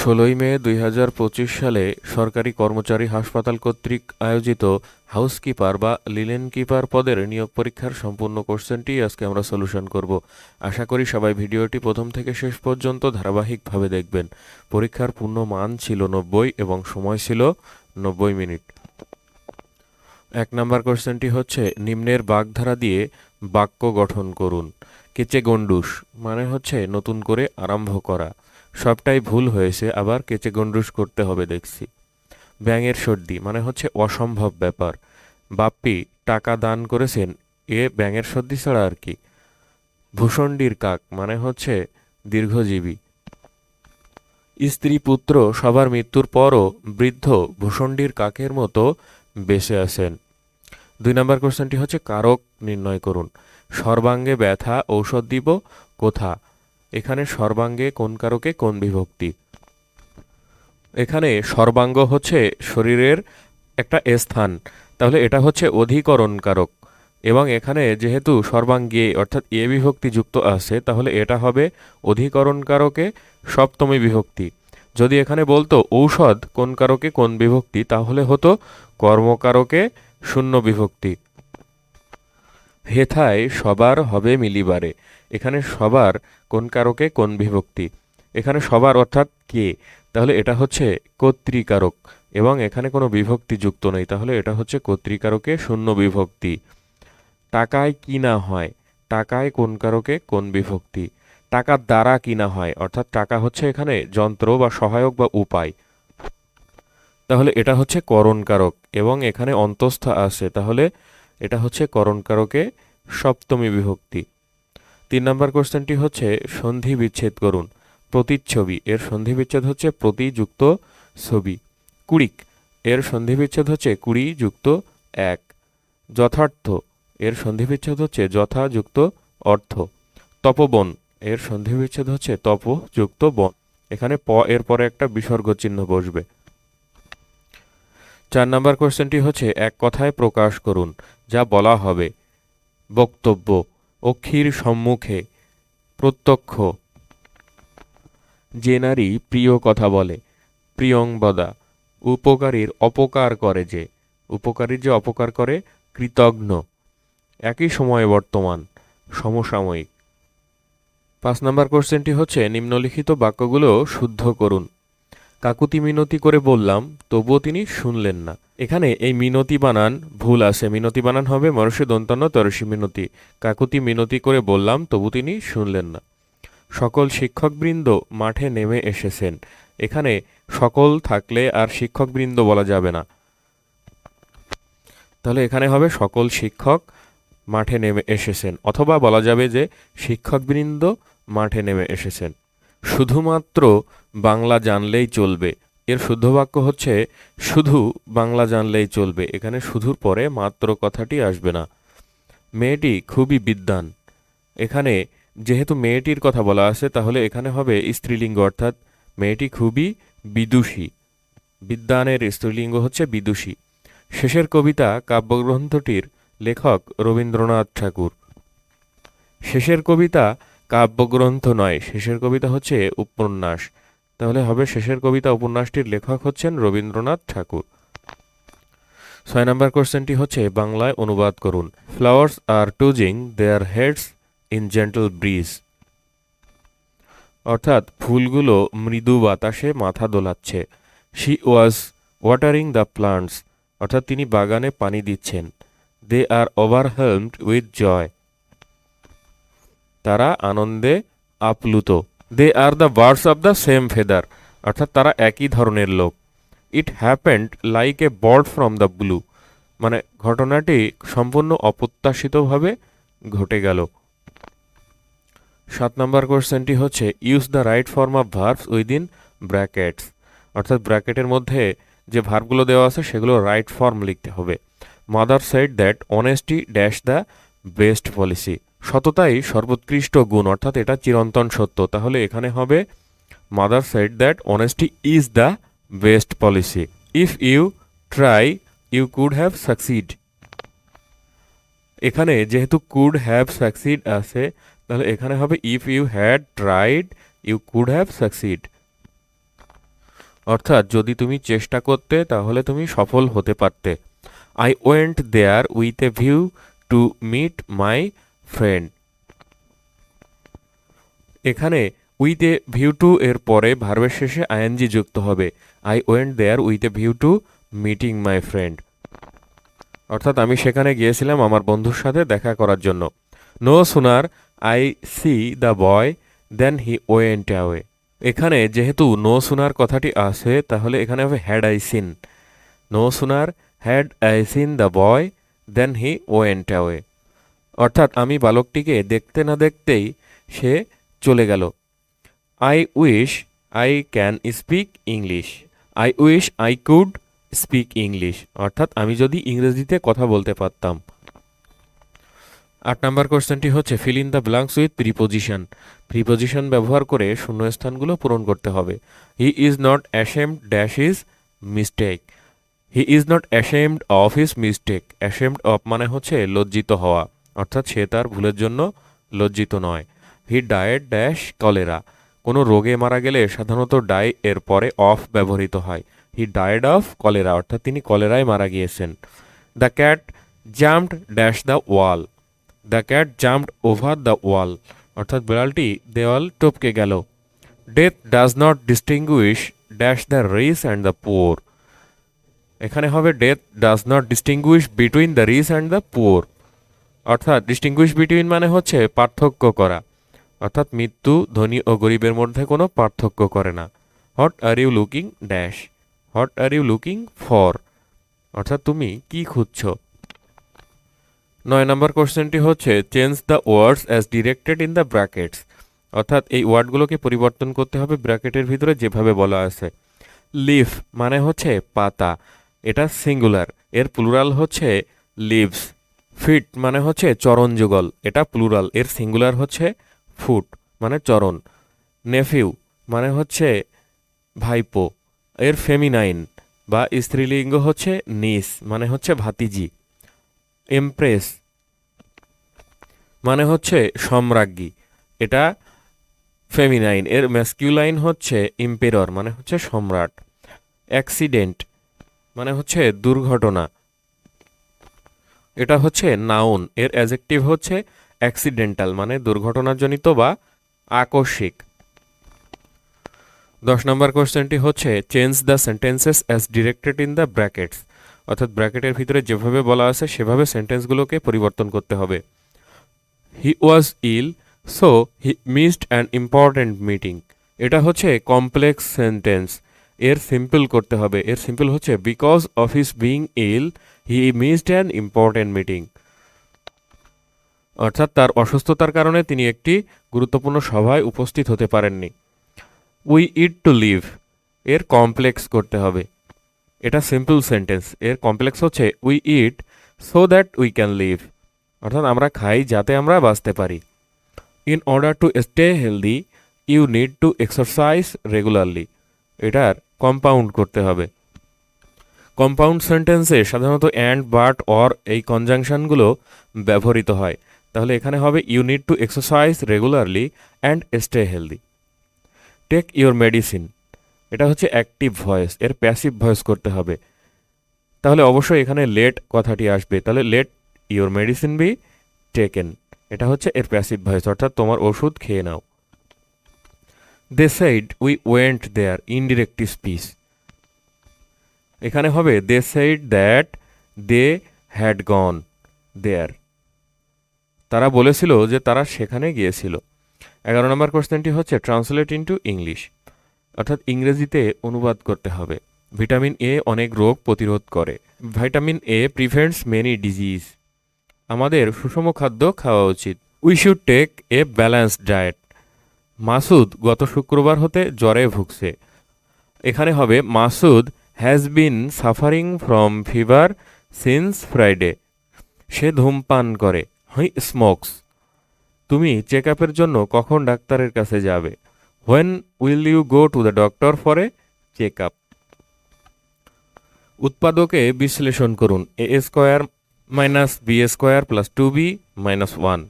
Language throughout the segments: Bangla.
ষোলোই মে দুই হাজার পঁচিশ সালে সরকারি কর্মচারী হাসপাতাল কর্তৃক আয়োজিত হাউসকিপার বা লিলেন কিপার পদের নিয়োগ পরীক্ষার সম্পূর্ণ কোশ্চেনটি আজকে আমরা সলিউশন করব। আশা করি সবাই ভিডিওটি প্রথম থেকে শেষ পর্যন্ত ধারাবাহিকভাবে দেখবেন। পরীক্ষার পূর্ণ মান ছিল নব্বই এবং সময় ছিল নব্বই মিনিট। এক নম্বর কোশ্চেনটি হচ্ছে, নিম্নের বাগধারা দিয়ে বাক্য গঠন করুন। কেচে গন্ডুস মানে হচ্ছে নতুন করে আরম্ভ করা। সবটাই ভুল হয়েছে, আবার কেচে গন্ডুস করতে হবে দেখছি। ব্যাঙের সর্দি মানে হচ্ছে অসম্ভব ব্যাপার। বাপ্পি টাকা দান করেছেন, এ ব্যাঙের সর্দি ছাড়া আর কি। ভূষণ্ডীর কাক মানে হচ্ছে দীর্ঘজীবী। স্ত্রী পুত্র সবার মৃত্যুর পরও বৃদ্ধ ভূষণ্ডীর কাকের মতো বেঁচে আছেন। দুই নম্বর কোশ্চেনটি হচ্ছে, কারক নির্ণয় করুন। সর্বাঙ্গে ব্যথা ঔষধ দিব, কোথা? এখানে সর্বাঙ্গে কোন কারকে, কোন বিভক্তি? এখানে সর্বাঙ্গ হচ্ছে শরীরের একটা স্থান। তাহলে এটা হচ্ছে অধিকরণ কারক। এবং এখানে যেহেতু সর্বাঙ্গে অর্থাৎ এ বিভক্তি যুক্ত আছে, তাহলে এটা হবে অধিকরণ কারকে, সপ্তমী বিভক্তি। যদি এখানে বলতো ঔষধ কোন কারকে, কোন বিভক্তি, তাহলে হতো কর্মকারকে শূন্য বিভক্তি। হেথায় সবার হবে মিলিবারে। এখানে সবার কোন কারকে, কোন বিভক্তি? এখানে সবার অর্থাৎ কে? তাহলে এটা হচ্ছে কর্তৃকারক এবং এখানে কোনো বিভক্তি যুক্ত নেই। তাহলে এটা হচ্ছে কর্তৃকারকে শূন্য বিভক্তি। টাকায় কিনা হয়? টাকায় কোন কারকে, কোন বিভক্তি? টাকার দ্বারা কিনা হয়? অর্থাৎ টাকা হচ্ছে এখানে যন্ত্র বা সহায়ক বা উপায়। তাহলে এটা হচ্ছে করণকারক। এবং এখানে অন্তস্থ আছে। তাহলে এটা হচ্ছে করণকারকে সপ্তমী বিভক্তি। তিন নম্বর কোশ্চেনটি হচ্ছে সন্ধি বিচ্ছেদ করুন, প্রতিচ্ছবি। এর সন্ধি বিচ্ছেদ হচ্ছে প্রতিযুক্ত ছবি। কুড়িক। এর সন্ধি বিচ্ছেদ হচ্ছে কুড়ি যুক্ত এক। যথার্থ। এর সন্ধি বিচ্ছেদ হচ্ছে যথাযুক্ত অর্থ। তপবন। এর সন্ধি বিচ্ছেদ হচ্ছে তপ যুক্ত বন। এখানে প এর পরে একটা বিসর্গ চিহ্ন বসবে। চার নম্বর কোশ্চেনটি হচ্ছে এক কথায় প্রকাশ করুন যা বলা হবে। বক্তব্য, অক্ষির সম্মুখে, প্রত্যক্ষ। যে নারী প্রিয় কথা বলে প্রিয়ংবদা উপকারীর অপকার করে যে, উপকারীর যে অপকার করে, কৃতঘ্ন। একই সময়ে বর্তমান, সমসাময়িক। পাঁচ নম্বর কোশ্চেনটি হচ্ছে, নিম্নলিখিত বাক্যগুলো শুদ্ধ করুন। কাকুতি মিনতি করে বললাম, তবুও তিনি শুনলেন না। এখানে এই মিনতি বানান ভুল আছে। মিনতি বানান হবে মনুষ্য দন্তান্ন তরসী মিনতি। কাকুতি মিনতি করে বললাম তবু তিনি শুনলেন না। সকল শিক্ষকবৃন্দ মাঠে নেমে এসেছেন। এখানে সকল থাকলে আর শিক্ষকবৃন্দ বলা যাবে না। তাহলে এখানে হবে সকল শিক্ষক মাঠে নেমে এসেছেন। অথবা বলা যাবে যে শিক্ষকবৃন্দ মাঠে নেমে এসেছেন। শুধুমাত্র বাংলা জানলেই চলবে। এর শুদ্ধ বাক্য হচ্ছে, শুধু বাংলা জানলেই চলবে। এখানে শুধুর পরে মাত্র কথাটি আসবে না। মেয়েটি খুবই বিদ্বান। এখানে যেহেতু মেয়েটির কথা বলা আছে, তাহলে এখানে হবে স্ত্রীলিঙ্গ, অর্থাৎ মেয়েটি খুবই বিদুষী। বিদ্বানের স্ত্রীলিঙ্গ হচ্ছে বিদুষী। শেষের কবিতা কাব্যগ্রন্থটির লেখক রবীন্দ্রনাথ ঠাকুর। শেষের কবিতা কাব্যগ্রন্থ নয়, শেষের কবিতা হচ্ছে উপন্যাস। তাহলে হবে শেষের কবিতা উপন্যাসটির লেখক হচ্ছেন রবীন্দ্রনাথ ঠাকুর। ছয় নম্বর কোশ্চেনটি হচ্ছে, বাংলায় অনুবাদ করুন। Flowers are tossing their heads in gentle breeze অর্থাৎ ফুলগুলো মৃদু বাতাসে মাথা দোলাচ্ছে। She was watering the plants অর্থাৎ তিনি বাগানে পানি দিচ্ছেন। দে আর ওভারহেলমড উইথ জয় তারা আনন্দে আপ্লুত। They are the birds of the same feather অর্থাৎ তারা একই ধরনের লোক। It happened like a bird from the blue মানে ঘটনাটি সম্পূর্ণ অপ্রত্যাশিতভাবে ঘটে গেল। সাত নম্বর কোশ্চেনটি হচ্ছে use the right form of verbs within brackets অর্থাৎ ব্র্যাকেটের মধ্যে যে ভার্বগুলো দেওয়া আছে, সেগুলো রাইট ফর্ম লিখতে হবে। Mother said that honesty dash the best policy সততাই সর্বোৎকৃষ্ট গুণ, অর্থাৎ এটা চিরন্তন সত্য। তাহলে এখানে হবে mother said that honesty is the best policy if you try you could have succeed এখানে যেহেতু কুড হ্যাভ সাকসিড আছে, তাহলে এখানে হবে if you had tried you could have succeed অর্থাৎ যদি তুমি চেষ্টা করতে, তাহলে তুমি সফল হতে পারতে। I went there with a view to meet my friend এখানে উইথ এ ভিউ টু এর পরে ভার্বের শেষে আইএনজি যুক্ত হবে। I went there with a view to meeting my friend অর্থাৎ আমি সেখানে গিয়েছিলাম আমার বন্ধুর সাথে দেখা করার জন্য। No sooner I see the boy then he went away এখানে যেহেতু নো সুনার কথাটি আছে তাহলে এখানে হবে had I seen no sooner had I seen the boy then he went away অর্থাৎ আমি বালকটিকে দেখতে না দেখতেই সে চলে গেল। I wish I can speak English I wish I could speak English অর্থাৎ আমি যদি ইংরেজিতে কথা বলতে পারতাম। আট নাম্বার কোশ্চেনটি হচ্ছে fill in the blanks with preposition preposition ব্যবহার করে শূন্যস্থানগুলো পূরণ করতে হবে। He is not ashamed dash is mistake he is not ashamed of his mistake ashamed of মানে হচ্ছে লজ্জিত হওয়া। অর্থাৎ সে তার ভুলের জন্য লজ্জিত নয়। হি ডায়েট ড্যাশ কলেরা কোনো রোগে মারা গেলে সাধারণত ডাই এর পরে অফ ব্যবহৃত হয়। হি ডায়েড অফ কলেরা অর্থাৎ তিনি কলেরায় মারা গিয়েছেন। The cat jumped dash the wall the cat jumped over the wall অর্থাৎ বিড়ালটি দেওয়াল টপকে গেল। Death does not distinguish dash the rich and the poor এখানে হবে death does not distinguish between the rich and the poor অর্থাৎ ডিস্টিংগুইশ বিটুইন মানে হচ্ছে পার্থক্য করা। অর্থাৎ মৃত্যু ধনী ও গরিবের মধ্যে কোনো পার্থক্য করে না। What are you looking dash what are you looking for অর্থাৎ তুমি কি খুঁজছো? নয় নম্বর কোশ্চেনটি হচ্ছে change the words as directed in the brackets অর্থাৎ এই ওয়ার্ডগুলোকে পরিবর্তন করতে হবে ব্র্যাকেটের ভিতরে যেভাবে বলা আছে। লিফ মানে হচ্ছে পাতা। এটা সিঙ্গুলার এর প্লুরাল হচ্ছে লিভস ফিট মানে হচ্ছে চরণ যুগল, এটা প্লুরাল এর সিঙ্গুলার হচ্ছে ফুট মানে চরণ। নেফিউ মানে হচ্ছে ভাইপো, এর ফেমিনাইন বা স্ত্রীলিঙ্গ হচ্ছে নিস মানে হচ্ছে ভাতিজি। এমপ্রেস মানে হচ্ছে সম্রাজ্ঞী, এটা ফেমিনাইন এর ম্যাসকিউলাইন হচ্ছে ইম্পেরর মানে হচ্ছে সম্রাট। অ্যাক্সিডেন্ট মানে হচ্ছে দুর্ঘটনা এটা হচ্ছে নাউন এর অ্যাজেক্টিভ হচ্ছে অ্যাক্সিডেন্টাল মানে দুর্ঘটনাজনিত বা আকস্মিক। দশ নম্বর কোয়েশ্চেনটি হচ্ছে change the sentences as directed in the brackets অর্থাৎ ব্র্যাকেটের ভিতরে যেভাবে বলা আছে, সেভাবে সেন্টেন্সগুলোকে পরিবর্তন করতে হবে। He was ill so he missed an important meeting এটা হচ্ছে কমপ্লেক্স সেন্টেন্স এর সিম্পল করতে হবে। এর সিম্পল হচ্ছে because of his being ill he missed an important meeting অর্থাৎ তার অসুস্থতার কারণে তিনি একটি গুরুত্বপূর্ণ সভায় উপস্থিত হতে পারেননি। উই ইট টু লিভ এর কমপ্লেক্স করতে হবে। এটা সিম্পল সেন্টেন্স এর কমপ্লেক্স হচ্ছে we eat so that we can live অর্থাৎ আমরা খাই যাতে আমরা বাঁচতে পারি। In order to stay healthy you need to exercise regularly এটার কম্পাউন্ড করতে হবে। কম্পাউন্ড সেন্টেন্সে সাধারণত অ্যান্ড বাট অর এই কনজাংশনগুলো ব্যবহৃত হয়। তাহলে এখানে হবে you need to exercise regularly and stay healthy take your medicine এটা হচ্ছে অ্যাক্টিভ ভয়েস এর প্যাসিভ ভয়েস করতে হবে। তাহলে অবশ্যই এখানে লেট কথাটি আসবে। তাহলে let your medicine be taken এটা হচ্ছে এর প্যাসিভ ভয়েস অর্থাৎ তোমার ওষুধ খেয়ে নাও। They said we went there indirect speech এখানে হবে they said that they had gone there তারা বলেছিল যে তারা সেখানে গিয়েছিল। এগারো নম্বর কোশ্চেনটি হচ্ছে ট্রান্সলেট ইন্টু ইংলিশ অর্থাৎ ইংরেজিতে অনুবাদ করতে হবে। ভিটামিন এ অনেক রোগ প্রতিরোধ করে। Vitamin A prevents many disease আমাদের সুষম খাদ্য খাওয়া উচিত। We should take a balanced diet Masud গত শুক্রবার হতে জ্বরে ভুগছে। এখানে হবে, Masud has been suffering from fever since Friday সে ধূমপান করে হি স্মোকস তুমি চেক আপের জন্য কখন ডাক্তারের কাছে যাবে? When will you go to the doctor for a check up উৎপাদকে বিশ্লেষণ করুন a square minus b square plus two b minus one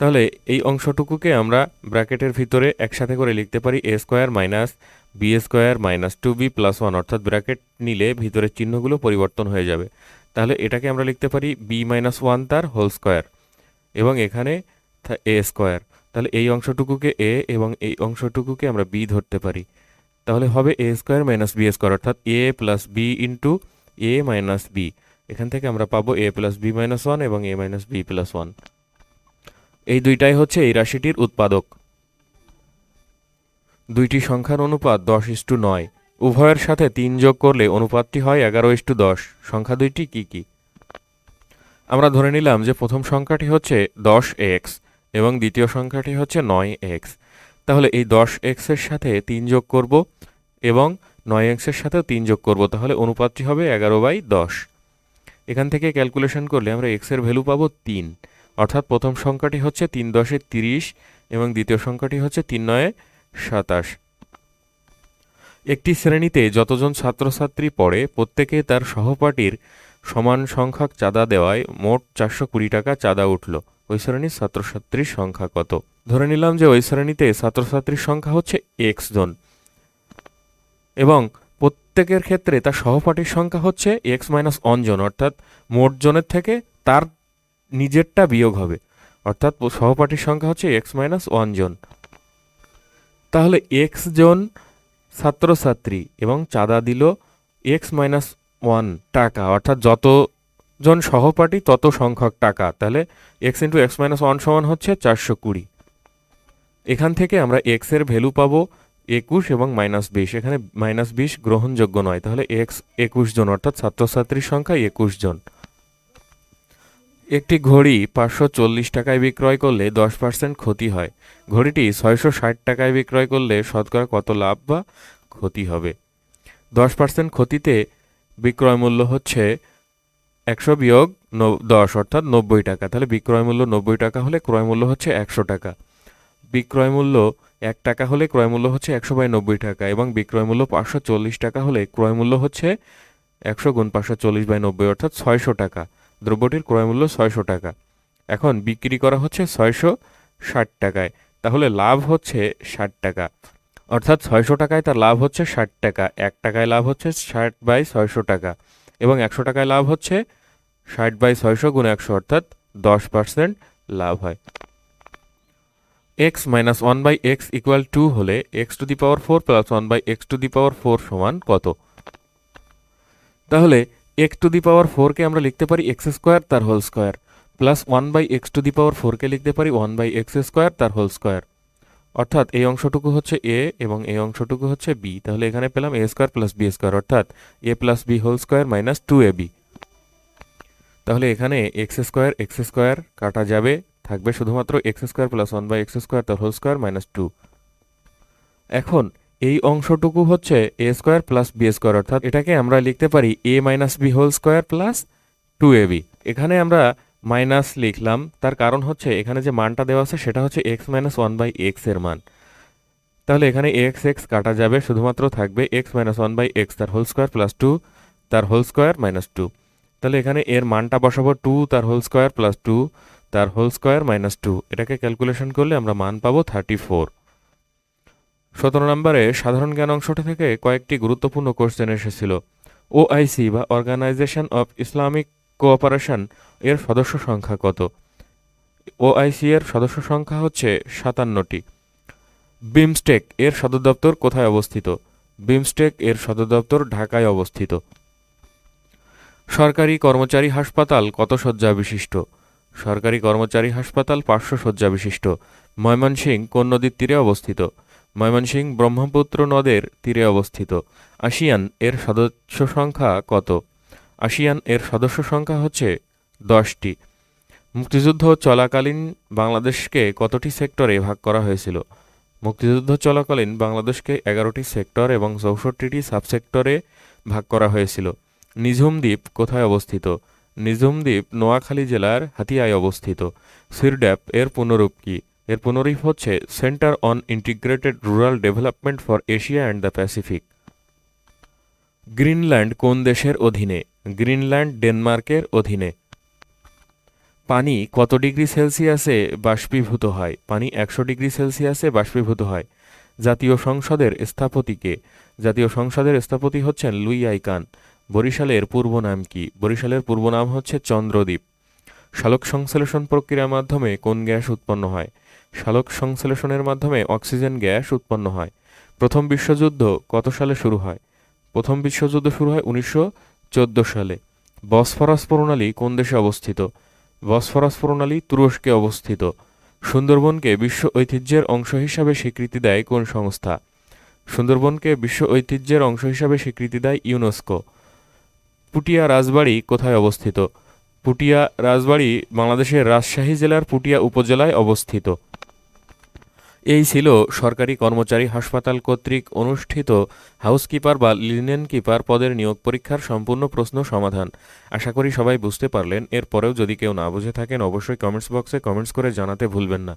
তাহলে এই অংশটুকুকে আমরা ব্র্যাকেটের ভিতরে একসাথে করে লিখতে পারি a square minus b square minus two b plus one অর্থাৎ ব্র্যাকেট নিলে ভিতরের চিহ্নগুলো পরিবর্তন হয়ে যাবে। তাহলে এটাকে আমরা লিখতে পারি বি মাইনাস ওয়ান তার হোল স্কোয়ার এবং এখানে এ স্কোয়ার তাহলে এই অংশটুকুকে এ এবং এই অংশটুকুকে আমরা বি ধরতে পারি। তাহলে হবে a square minus b square অর্থাৎ a plus b into a minus b এখান থেকে আমরা পাবো a plus b minus one এবং a minus b plus one এই দুইটাই হচ্ছে এই রাশিটির উৎপাদক। দুইটি সংখ্যার অনুপাত দশ ইস্টু নয়। উভয়ের সাথে তিন যোগ করলে অনুপাতটি হয় এগারো ইস্টু দশ। সংখ্যা দুইটি কি কি? আমরা ধরে নিলাম যে প্রথম সংখ্যাটি হচ্ছে দশ এক্স এবং দ্বিতীয় সংখ্যাটি হচ্ছে নয় এক্স। তাহলে এই দশ এক্সের সাথে তিন যোগ করব এবং নয় এক্সের সাথেও তিন যোগ করব, তাহলে অনুপাতটি হবে এগারো বাই দশ। এখান থেকে ক্যালকুলেশন করলে আমরা এক্সের ভ্যালু পাবো তিন। অর্থাৎ প্রথম সংখ্যাটি হচ্ছে তিন দশে তিরিশ এবং দ্বিতীয় সংখ্যাটি হচ্ছে তিন নয়ে সাতাশ। একটি শ্রেণীতে যতজন ছাত্রছাত্রী পড়ে, প্রত্যেকে তার সহপাঠীর সমান সংখ্যক চাঁদা দেওয়ায় মোট চারশো কুড়ি টাকা চাঁদা উঠল। ওই শ্রেণির ছাত্রছাত্রীর সংখ্যা কত? ধরে নিলাম যে ওই শ্রেণীতে ছাত্রছাত্রীর সংখ্যা হচ্ছে এক্স জন। এবং প্রত্যেকের ক্ষেত্রে তার সহপাঠীর সংখ্যা হচ্ছে এক্স মাইনাস জন, অর্থাৎ মোট জনের থেকে তার নিজেরটা বিয়োগ হবে। অর্থাৎ সহপাঠীর সংখ্যা হচ্ছে এক্স মাইনাস ওয়ান জন। তাহলে এক্স জন ছাত্রছাত্রী এবং চাঁদা দিল এক্স মাইনাস ওয়ান টাকা। অর্থাৎ যত জন সহপাঠী, তত সংখ্যক টাকা। তাহলে x into x minus one সমান হচ্ছে চারশো কুড়ি। এখান থেকে আমরা এক্সের ভ্যালু পাবো একুশ এবং মাইনাস বিশ। এখানে মাইনাস বিশ গ্রহণযোগ্য নয়। তাহলে এক্স একুশ জন, অর্থাৎ ছাত্রছাত্রীর সংখ্যা একুশ জন। একটি ঘড়ি পাঁচশো চল্লিশ টাকায় বিক্রয় করলে দশ পার্সেন্ট ক্ষতি হয়। ঘড়িটি ছয়শো ষাট টাকায় বিক্রয় করলে শতকরা কত লাভ বা ক্ষতি হবে? দশ পার্সেন্ট ক্ষতিতে বিক্রয় মূল্য হচ্ছে একশো বিয়োগ দশ অর্থাৎ নব্বই টাকা। তাহলে বিক্রয় মূল্য নব্বই টাকা হলে ক্রয় মূল্য হচ্ছে একশো টাকা। বিক্রয় মূল্য এক টাকা হলে ক্রয় মূল্য হচ্ছে একশো বাই নব্বই টাকা এবং বিক্রয় মূল্য পাঁচশো চল্লিশ টাকা হলে ক্রয় মূল্য হচ্ছে একশো গুণ পাঁচশো চল্লিশ বাই নব্বই, অর্থাৎ ছয়শো টাকা। দ্রব্যটির ক্রয় মূল্য ছয়শো টাকা। এখন বিক্রি করা হচ্ছে ছয়শো ষাট টাকায়। তাহলে লাভ হচ্ছে ষাট টাকা। অর্থাৎ ছয়শো টাকায় তার লাভ হচ্ছে ষাট টাকা। এক টাকায় লাভ হচ্ছে ষাট বাই ছয়শো টাকা এবং একশো টাকায় লাভ হচ্ছে ষাট বাই ছয়শো গুণ একশো, অর্থাৎ দশ পার্সেন্ট লাভ হয়। X minus one by x equal to হলে x to the power four plus one by x to the power four সমান কত? তাহলে এক্স টু দি পাওয়ার ফোরকে আমরা লিখতে পারি এক্স স্কোয়ার তার whole square plus one by x to the power ফোরকে লিখতে পারি ওয়ান বাই এক্স স্কোয়ার তার হোল স্কোয়ার অর্থাৎ এই অংশটুকু হচ্ছে এ এবং এই অংশটুকু হচ্ছে বি তাহলে এখানে পেলাম a square plus b square অর্থাৎ a plus b whole square minus two a b তাহলে এখানে এক্স স্কোয়ার এক্স স্কোয়ার কাটা যাবে, থাকবে শুধুমাত্র x square plus one by x square তার হোল স্কোয়ার মাইনাস টু এখন এই অংশটুকু হচ্ছে a square plus b square অর্থাৎ এটাকে আমরা লিখতে পারি a minus b whole square plus two a b এখানে আমরা মাইনাস লিখলাম, তার কারণ হচ্ছে এখানে যে মানটা দেওয়া আছে সেটা হচ্ছে এক্স মাইনাস ওয়ান বাই এক্সের মান। তাহলে এখানে এক্স এক্স কাটা যাবে, শুধুমাত্র থাকবে x minus one by x তার হোল স্কোয়ার প্লাস টু তার হোল স্কোয়ার মাইনাস টু তাহলে এখানে এর মানটা বসাবো টু তার হোল স্কোয়ার প্লাস টু তার হোল স্কোয়ার মাইনাস টু এটাকে ক্যালকুলেশন করলে আমরা মান পাবো থার্টি ফোর সতেরো নম্বরে সাধারণ জ্ঞান অংশটা থেকে কয়েকটি গুরুত্বপূর্ণ কোশ্চেন এসেছিল। ওআইসি বা অর্গানাইজেশন অফ ইসলামিক কোঅপারেশন এর সদস্য সংখ্যা কত? ওআইসি এর সদস্য সংখ্যা হচ্ছে সাতান্নটি। বিমস্টেক এর সদর দপ্তর কোথায় অবস্থিত? বিমস্টেক এর সদর দপ্তর ঢাকায় অবস্থিত। সরকারি কর্মচারী হাসপাতাল কত শয্যা বিশিষ্ট? সরকারি কর্মচারী হাসপাতাল পাঁচশো শয্যা বিশিষ্ট। ময়মনসিংহ কোন নদীর তীরে অবস্থিত? ময়মনসিংহ ব্রহ্মপুত্র নদের তীরে অবস্থিত। আসিয়ান এর সদস্য সংখ্যা কত? আসিয়ান এর সদস্য সংখ্যা হচ্ছে দশটি। মুক্তিযুদ্ধ চলাকালীন বাংলাদেশকে কতটি সেক্টরে ভাগ করা হয়েছিল? মুক্তিযুদ্ধ চলাকালীন বাংলাদেশকে এগারোটি সেক্টর এবং চৌষট্টিটি সাবসেক্টরে ভাগ করা হয়েছিল। নিঝুম দ্বীপ কোথায় অবস্থিত? নিঝুম দ্বীপ নোয়াখালী জেলার হাতিয়ায় অবস্থিত। সিরড্যাপ এর পুনরূপ কি? এর পুনরূপ হচ্ছে centre on integrated rural development for Asia and the Pacific Greenland কোন দেশের অধীনে? গ্রিনল্যান্ড ডেনমার্কের অধীনে। পানি কত ডিগ্রি সেলসিয়াসে বাষ্পীভূত হয়? পানি একশো ডিগ্রি সেলসিয়াসে বাষ্পীভূত হয়। জাতীয় সংসদের স্থাপতিকে। জাতীয় সংসদের স্থপতি হচ্ছেন লুই আইকান। বরিশালের পূর্ব নাম কি? বরিশালের পূর্ব নাম হচ্ছে চন্দ্রদ্বীপ। শালক সংশ্লেষণ প্রক্রিয়ার মাধ্যমে কোন গ্যাস উৎপন্ন হয়? শালক সংশ্লেষণের মাধ্যমে অক্সিজেন গ্যাস উৎপন্ন হয়। প্রথম বিশ্বযুদ্ধ কত সালে শুরু হয়? প্রথম বিশ্বযুদ্ধ শুরু হয় উনিশশো চোদ্দ সালে। বসফরাস প্রণালী কোন দেশে অবস্থিত? বসফরাস প্রণালী তুরস্কে অবস্থিত। সুন্দরবনকে বিশ্ব ঐতিহ্যের অংশ হিসাবে স্বীকৃতি দেয় কোন সংস্থা? সুন্দরবনকে বিশ্ব ঐতিহ্যের অংশ হিসাবে স্বীকৃতি দেয় ইউনেস্কো। পুটিয়া রাজবাড়ি কোথায় অবস্থিত? পুটিয়া রাজবাড়ি বাংলাদেশের রাজশাহী জেলার পুটিয়া উপজেলায় অবস্থিত। এই ছিল সরকারি কর্মচারী হাসপাতাল কর্তৃক অনুষ্ঠিত হাউসকিপার বা লিনেন কিপার পদের নিয়োগ পরীক্ষার সম্পূর্ণ প্রশ্ন সমাধান। আশা করি সবাই বুঝতে পারলেন। এরপরেও যদি কেউ না বুঝে থাকেন, অবশ্যই কমেন্টস বক্সে কমেন্টস করে জানাতে ভুলবেন না।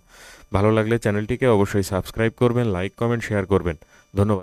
ভালো লাগলে চ্যানেলটিকে অবশ্যই সাবস্ক্রাইব করবেন, লাইক, কমেন্ট, শেয়ার করবেন। ধন্যবাদ।